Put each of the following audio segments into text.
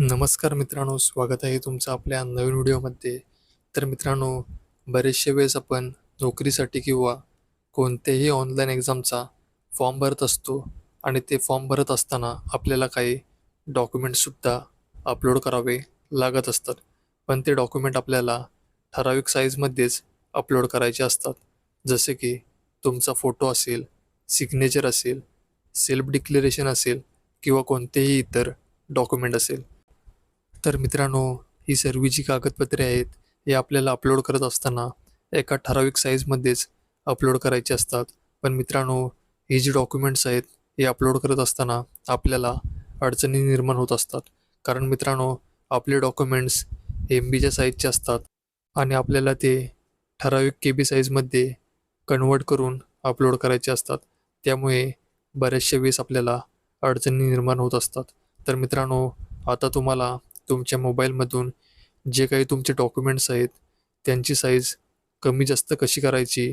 नमस्कार मित्रांनो स्वागत आहे तुमचं आपल्या नवीन व्हिडिओमध्ये. तर मित्रांनो बरेचशे वेळेस आपण नोकरीसाठी किंवा कोणत्याही ऑनलाईन एक्झामचा फॉर्म भरत असतो आणि ते फॉर्म भरत असताना आपल्याला काही डॉक्युमेंटसुद्धा अपलोड करावे लागत असतात. पण ते डॉक्युमेंट आपल्याला ठराविक साईजमध्येच अपलोड करायचे असतात. जसे की तुमचा फोटो असेल सिग्नेचर असेल सेल्फ डिक्लेरेशन असेल किंवा कोणतेही इतर डॉक्युमेंट असेल. तर मित्रांनो ही सर्व जी कागदपत्रे आहेत हे आपल्याला अपलोड करत असताना एका ठराविक साईजमध्येच अपलोड करायची असतात. पण मित्रांनो ही जी डॉक्युमेंट्स आहेत हे अपलोड करत असताना आपल्याला अडचणी निर्माण होत असतात. कारण मित्रांनो आपले डॉक्युमेंट्स एम बीच्या साईजचे असतात आणि आपल्याला ते ठराविक के बी साईजमध्ये कन्वर्ट करून अपलोड करायचे असतात. त्यामुळे बऱ्याचशा वेळेस आपल्याला अडचणी निर्माण होत असतात. तर मित्रांनो आता तुम्हाला तुमच्या मोबाईलमधून जे काही तुमचे डॉक्युमेंट्स आहेत त्यांची साईज कमी जास्त कशी करायची?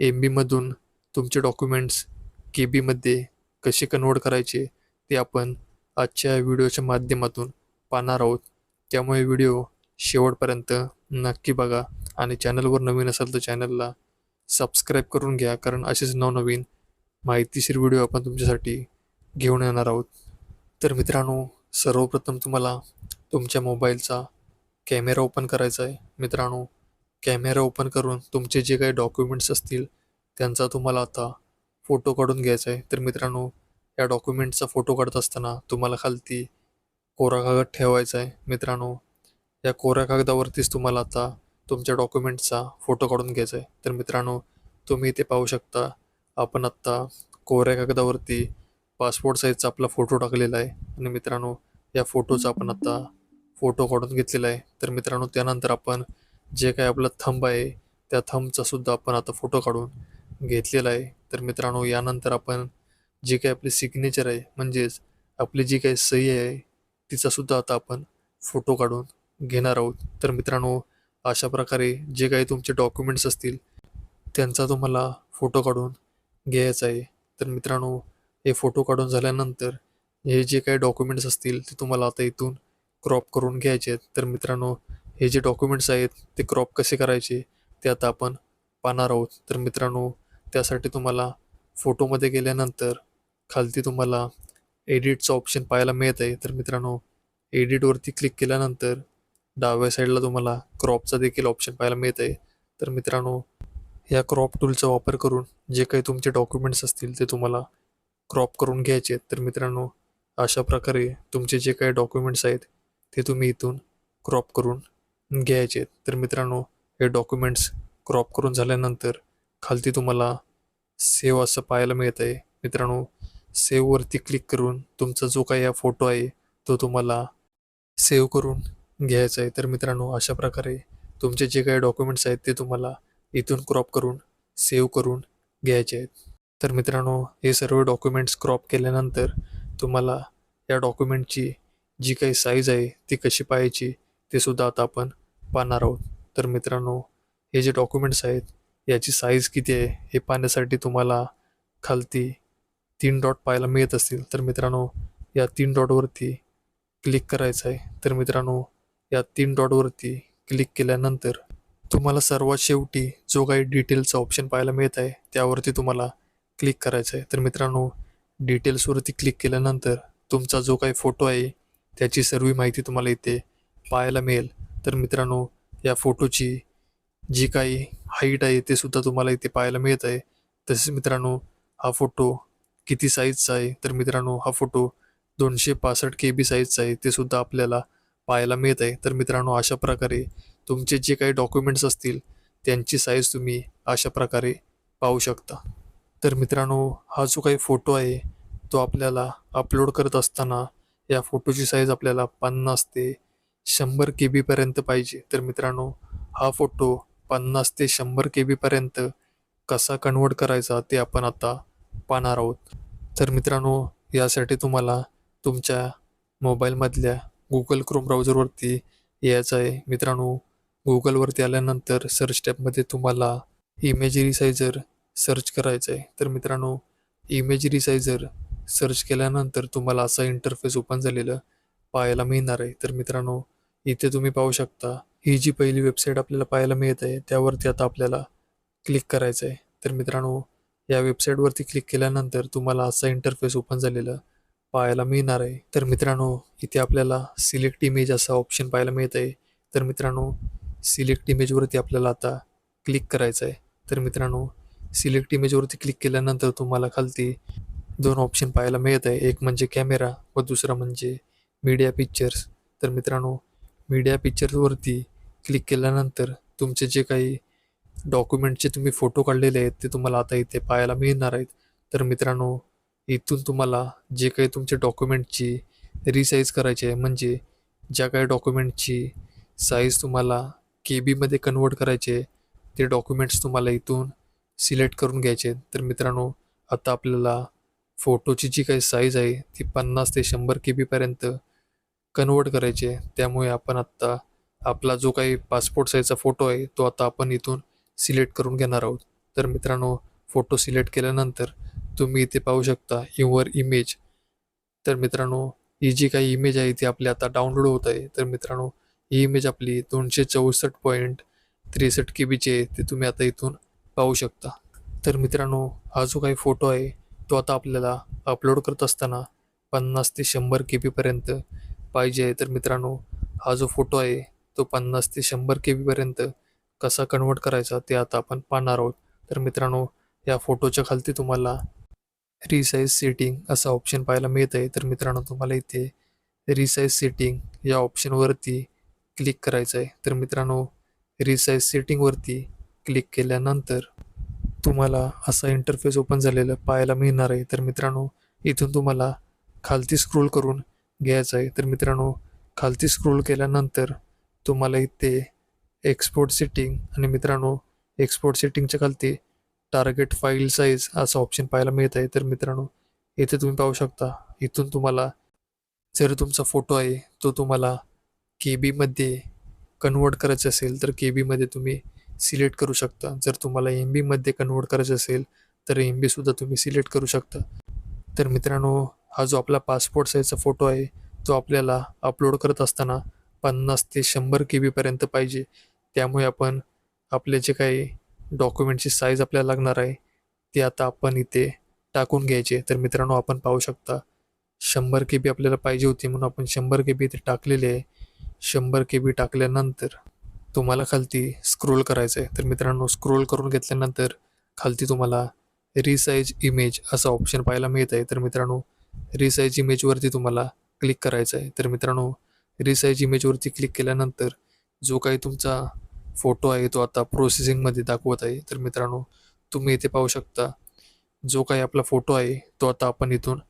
एम बीमधून तुमचे डॉक्युमेंट्स के बीमध्ये कसे कन्वर्ट करायचे? ते आपण आजच्या व्हिडिओच्या माध्यमातून पाहणार आहोत. त्यामुळे व्हिडिओ शेवटपर्यंत नक्की बघा आणि चॅनलवर नवीन असाल तर चॅनलला सबस्क्राईब करून घ्या कारण असेच नवनवीन माहितीशीर व्हिडिओ आपण तुमच्यासाठी घेऊन येणार आहोत. तर मित्रांनो सर्वप्रथम तुम्हाला तुमच्या मोबाईलचा कॅमेरा ओपन करायचा आहे. मित्रांनो कॅमेरा ओपन करून तुमचे जे काही डॉक्युमेंट्स असतील त्यांचा तुम्हाला आता फोटो काढून घ्यायचा आहे. तर मित्रांनो या डॉक्युमेंटचा फोटो काढत असताना तुम्हाला खालती कोरा कागद ठेवायचा आहे. मित्रांनो या कोऱ्या कागदावरतीच तुम्हाला आता तुमच्या डॉक्युमेंटचा फोटो काढून घ्यायचा आहे. तर मित्रांनो तुम्ही इथे पाहू शकता आपण आत्ता कोऱ्या कागदावरती पासपोर्ट साईजचा आपला फोटो टाकलेला आहे. आणि मित्रांनो या फोटोचा आपण आता फोटो काढून घेतलेला आहे. तर मित्रांनो त्यानंतर आपण जे काही आपलं थंब आहे त्या थंबचा सुद्धा आपण आता फोटो काढून घेतलेला आहे. तर मित्रांनो यानंतर आपण जे काही आपले सिग्नेचर आहे म्हणजेच आपली जी काही सही आहे तिचा सुद्धा आता आपण फोटो काढून घेणार आहोत. तर मित्रांनो अशा प्रकारे जे काही तुमचे डॉक्युमेंट्स असतील त्यांचा तुम्हाला फोटो काढून घ्यायचा आहे. तर मित्रांनो हे फोटो काढून झाल्यानंतर हे जे काही डॉक्युमेंट्स असतील ते तुम्हाला आता इथून क्रॉप करून घ्यायचे आहेत. तर मित्रांनो हे जे डॉक्युमेंट्स आहेत ते क्रॉप कसे करायचे ते आता आपण पाहणार आहोत. तर मित्रांनो त्यासाठी तुम्हाला फोटोमध्ये गेल्यानंतर खालती तुम्हाला एडिटचं ऑप्शन पाहायला मिळत आहे. तर मित्रांनो एडिटवरती क्लिक केल्यानंतर डाव्या साईडला तुम्हाला क्रॉपचा देखील ऑप्शन पाहायला मिळत आहे. तर मित्रांनो या क्रॉप टूलचा वापर करून जे काही तुमचे डॉक्युमेंट्स असतील ते तुम्हाला क्रॉप करून घ्यायचे आहेत. तर मित्रांनो अशा प्रकारे तुमचे जे काही डॉक्युमेंट्स आहेत ते तुम्ही इथून क्रॉप करून घ्यायचे. आहेत तर मित्रांनो हे डॉक्युमेंट्स क्रॉप करून झाल्यानंतर खालती तुम्हाला सेव्ह असं पाहायला मिळत आहे मित्रांनो सेव्हवरती क्लिक करून तुमचा जो काही हा फोटो आहे तो तुम्हाला सेव्ह करून घ्यायचा आहे. तर मित्रांनो अशा प्रकारे तुमचे जे काही डॉक्युमेंट्स आहेत ते तुम्हाला इथून क्रॉप करून सेव्ह करून घ्यायचे आहेत. तर मित्रांनो हे सर्व डॉक्युमेंट्स क्रॉप केल्यानंतर तुम्हाला या डॉक्युमेंटची जी काही साईज आहे ती कशी पाहायची ते सुद्धा आता आपण पाहणार आहोत. तर मित्रांनो हे जे डॉक्युमेंट्स आहेत याची साईज किती आहे हे पाहण्यासाठी तुम्हाला खालती तीन डॉट पाहायला मिळत असतील. तर मित्रांनो या तीन डॉटवरती क्लिक करायचं आहे. तर मित्रांनो या तीन डॉटवरती क्लिक केल्यानंतर तुम्हाला सर्वात शेवटी जो काही डिटेलचा ऑप्शन पाहायला मिळत आहे त्यावरती तुम्हाला क्लिक करायचं आहे. तर मित्रांनो डिटेल्सवरती क्लिक केल्यानंतर तुमचा जो काही फोटो आहे त्याची सर्व माहिती तुम्हाला इथे पाहायला मिळेल. तर मित्रांनो या फोटोची जी काही हाईट आहे ते सुद्धा तुम्हाला इथे पाहायला मिळत आहे. तसेच मित्रांनो हा फोटो किती साईजचा आहे? तर मित्रांनो हा फोटो दोनशे पासष्ट के बी साईजचा आहे ते सुद्धा आपल्याला पाहायला मिळत आहे. तर मित्रांनो अशा प्रकारे तुमचे जे काही डॉक्युमेंट्स असतील त्यांची साईज तुम्ही अशा प्रकारे पाहू शकता. तर मित्रांनो हा जो काही फोटो आहे तो आपल्याला अपलोड करत असताना या फोटोची साईज आपल्याला पन्नास ते शंभर के बीपर्यंत पाहिजे. तर मित्रांनो हा फोटो पन्नास ते शंभर के बीपर्यंत कसा कन्वर्ट करायचा ते आपण आता पाहणार आहोत. तर मित्रांनो यासाठी तुम्हाला तुमच्या मोबाईलमधल्या गुगल क्रोम ब्राउझरवरती यायचं आहे. मित्रांनो गुगलवरती आल्यानंतर सर्च टॅबमध्ये तुम्हाला इमेज रिसायझर सर्च करायचं आहे तर मित्रांनो इमेज रिसायझर सर्च केल्यानंतर तुम्हाला असा इंटरफेस ओपन झालेलं पाहायला मिळणार आहे. तर मित्रांनो इथे तुम्ही पाहू शकता ही जी पहिली वेबसाईट आपल्याला पाहायला मिळत आहे त्यावरती आता आपल्याला क्लिक करायचं आहे तर मित्रांनो या वेबसाईटवरती क्लिक केल्यानंतर तुम्हाला असा इंटरफेस ओपन झालेलं पाहायला मिळणार आहे. तर मित्रांनो इथे आपल्याला सिलेक्ट इमेज असा ऑप्शन पाहायला मिळत आहे. तर मित्रांनो सिलेक्ट इमेजवरती आपल्याला आता क्लिक करायचं आहे तर मित्रांनो सिलेक्ट इमेजवरती क्लिक केल्यानंतर तुम्हाला खालती दोन ऑप्शन पाहायला मिळत आहे. एक म्हणजे कॅमेरा व दुसरा म्हणजे मीडिया पिक्चर्स तर मित्रांनो मीडिया पिक्चर्सवरती क्लिक केल्यानंतर तुमचे जे काही डॉक्युमेंटचे तुम्ही फोटो काढलेले आहेत ते तुम्हाला आता इथे पाहायला मिळणार आहेत. तर मित्रांनो इथून तुम्हाला जे काही तुमच्या डॉक्युमेंटची रिसाईज करायची आहे म्हणजे ज्या काही डॉक्युमेंटची साईज तुम्हाला के बीमध्ये कन्वर्ट करायचे आहे, ते डॉक्युमेंट्स तुम्हाला इथून सिलेक्ट करून घ्यायचे. तर मित्रांनो आता आपल्याला फोटोची जी काही साईज आहे ती पन्नास ते शंभर के बीपर्यंत कन्वर्ट करायची. आहे त्यामुळे आपण आत्ता आपला जो काही पासपोर्ट साईजचा फोटो आहे तो आता आपण इथून सिलेक्ट करून घेणार आहोत. तर मित्रांनो फोटो सिलेक्ट केल्यानंतर तुम्ही इथे पाहू शकता युवर इमेज तर मित्रांनो ही जी काही इमेज आहे ती आपली आता डाउनलोड होत आहे. तर मित्रांनो ही इमेज आपली दोनशे चौसष्ट पॉईंट त्रेसष्ट के बीची आहे. ती तुम्ही आता इथून पाहू शकता. तर मित्रांनो हा जो काही फोटो आहे तो आता आपल्याला अपलोड करत असताना पन्नास ते शंभर के बीपर्यंत पाहिजे आहे. तर मित्रांनो हा जो फोटो आहे तो पन्नास ते शंभर के बीपर्यंत कसा कन्वर्ट करायचा ते आता आपण पाहणार आहोत. तर मित्रांनो या फोटोच्या खालती तुम्हाला रिसाईज सेटिंग असा ऑप्शन पाहायला मिळत आहे तर मित्रांनो तुम्हाला इथे रिसाईज सेटिंग या ऑप्शनवरती क्लिक करायचं आहे तर मित्रांनो रिसाईज सेटिंगवरती क्लिक केल्यानंतर तुम्हाला असा इंटरफेस ओपन झालेलं पाहायला मिळणार आहे. तर मित्रांनो इथून तुम्हाला खालती स्क्रोल करून घ्यायचं आहे. तर मित्रांनो खालती स्क्रोल केल्यानंतर तुम्हाला इथे एक्सपोर्ट सेटिंग आणि मित्रांनो एक्सपोर्ट सेटिंगच्या खालती टार्गेट फाईल साईज असं ऑप्शन पाहायला मिळत आहे. तर मित्रांनो इथे तुम्ही पाहू शकता इथून तुम्हाला जर तुमचा फोटो आहे तो तुम्हाला के बीमध्ये कन्वर्ट करायचा असेल तर के बीमध्ये तुम्ही सिलेक्ट करू शकता. जर तुम्हाला एम बीमध्ये कन्वर्ट करायचं असेल तर एम बीसुद्धा तुम्ही सिलेक्ट करू शकता. तर मित्रांनो हा जो आपला पासपोर्ट साईजचा फोटो आहे तो आपल्याला अपलोड करत असताना पन्नास ते शंभर के बीपर्यंत पाहिजे. त्यामुळे आपण आपले जे काही डॉक्युमेंटची साईज आपल्याला लागणार आहे ते आता आपण इथे टाकून घ्यायचे. तर मित्रांनो आपण पाहू शकता शंभर के बी आपल्याला पाहिजे होती म्हणून आपण शंभर के बी इथे टाकलेले आहे. शंभर के बी टाकल्यानंतर तुम्हाला खालती स्क्रोल करायचं आहे तर मित्रांनो स्क्रोल करून घेतल्यानंतर खालती तुम्हाला रिसाईज इमेज असा ऑप्शन पाहायला मिळत आहे तर मित्रांनो रिसाईज इमेजवरती तुम्हाला क्लिक करायचं आहे तर मित्रांनो रिसाईज इमेजवरती क्लिक केल्यानंतर जो काही तुमचा फोटो आहे तो आता प्रोसेसिंगमध्ये दाखवत आहे. तर मित्रांनो तुम्ही इथे पाहू शकता जो काही आपला फोटो आहे तो आता आपण इथून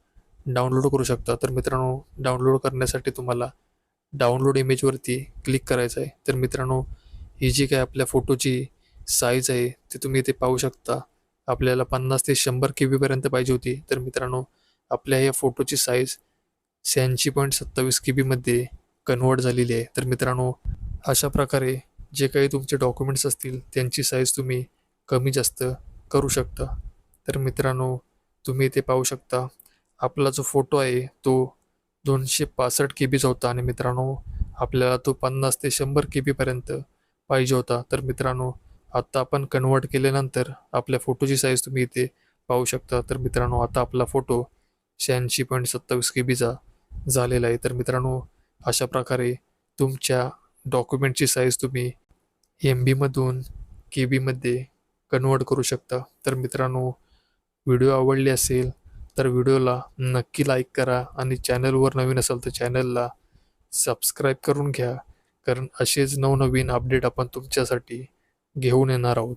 डाउनलोड करू शकता. तर मित्रांनो डाउनलोड करण्यासाठी तुम्हाला डाउनलोड इमेजवरती क्लिक करायचं आहे. तर मित्रांनो ही जी काय आपल्या फोटोची साईज आहे ती तुम्ही इथे पाहू शकता. आपल्याला पन्नास ते शंभर के बीपर्यंत पाहिजे होती. तर मित्रांनो आपल्या या फोटोची साईज शहाऐंशी पॉईंट सत्तावीस के बीमध्ये कन्वर्ट झालेली आहे. तर मित्रांनो अशा प्रकारे जे काही तुमचे डॉक्युमेंट्स असतील त्यांची साईज तुम्ही कमी जास्त करू शकता. तर मित्रांनो तुम्ही इथे पाहू शकता आपला जो फोटो आहे तो दोनशे पासष्ट के बीचा होता आणि मित्रांनो आपल्याला तो पन्नास ते शंभर के बीपर्यंत पाहिजे होता. तर मित्रांनो आत्ता आपण कन्वर्ट केल्यानंतर आपल्या फोटोची साईज तुम्ही इथे पाहू शकता. तर मित्रांनो आता आपला फोटो शहाऐंशी पॉईंट सत्तावीस के बीचा झालेला आहे. तर मित्रांनो अशा प्रकारे तुमच्या डॉक्युमेंटची साईज तुम्ही एम बीमधून के बीमध्ये कन्वर्ट करू शकता. तर मित्रांनो व्हिडिओ आवडली असेल तर व्हिडिओला नक्की लाईक करा आणि चॅनलवर नवीन असाल तर चॅनलला सबस्क्राईब करून घ्या. कारण असेच नवनवीन अपडेट आपण तुमच्यासाठी घेऊन येणार आहोत.